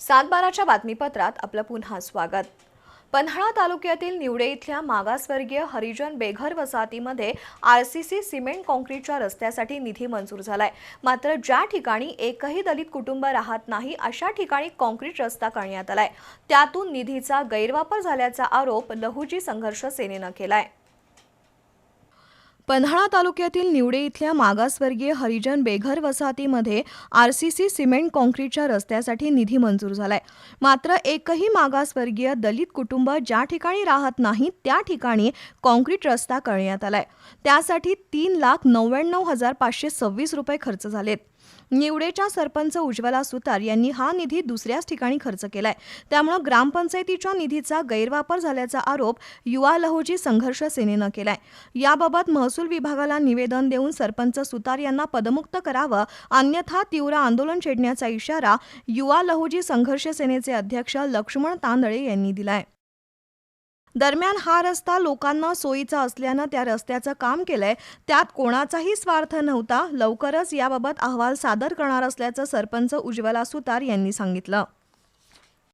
सातबाराच्या बातमीपत्रात आपलं पुन्हा स्वागत. पन्हाळा तालुक्यातील निवडे इथल्या मागासवर्गीय हरिजन बेघर वसाहतीमध्ये आर सी सी सिमेंट कॉन्क्रीटच्या रस्त्यासाठी निधी मंजूर झालाय. मात्र ज्या ठिकाणी एकही दलित कुटुंब राहत नाही अशा ठिकाणी कॉन्क्रीट रस्ता करण्यात आलाय. त्यातून निधीचा गैरवापर झाल्याचा आरोप लहुजी संघर्ष सेनेनं केलाय. पन्हाळा तालुक्यातील निवडे इथल्या मागासवर्गीय हरिजन बेघर वसाहतीमध्ये आरसीसी सिमेंट कॉन्क्रीटच्या रस्त्यासाठी निधी मंजूर झालाय. मात्र एकही मागासवर्गीय दलित कुटुंब ज्या ठिकाणी राहत नाही त्या ठिकाणी कॉन्क्रीट रस्ता करण्यात आलाय. त्यासाठी तीन लाख नव्याण्णव हजार पाचशे सव्वीस रुपये खर्च झालेत. निवडेच्या सरपंच उज्ज्वला सुतार यांनी हा निधी दुसऱ्याच ठिकाणी खर्च केलाय. त्यामुळं ग्रामपंचायतीच्या निधीचा गैरवापर झाल्याचा आरोप युवा लहोजी संघर्ष सेनेनं केलाय. याबाबत महसूल विभागाला निवेदन देऊन सरपंच सुतार यांना पदमुक्त करावं अन्यथा तीव्र आंदोलन छेडण्याचा इशारा युवा लहोजी संघर्ष सेनेचे अध्यक्ष लक्ष्मण तांदळे यांनी दिलाय. दरम्यान हा रस्ता लोकांना सोयीचा असल्यानं त्या रस्त्याचं काम केलंय. त्यात कोणाचाही स्वार्थ नव्हता. लवकरच याबाबत अहवाल सादर करणार असल्याचं सरपंच उज्ज्वला सुतार यांनी सांगितलं.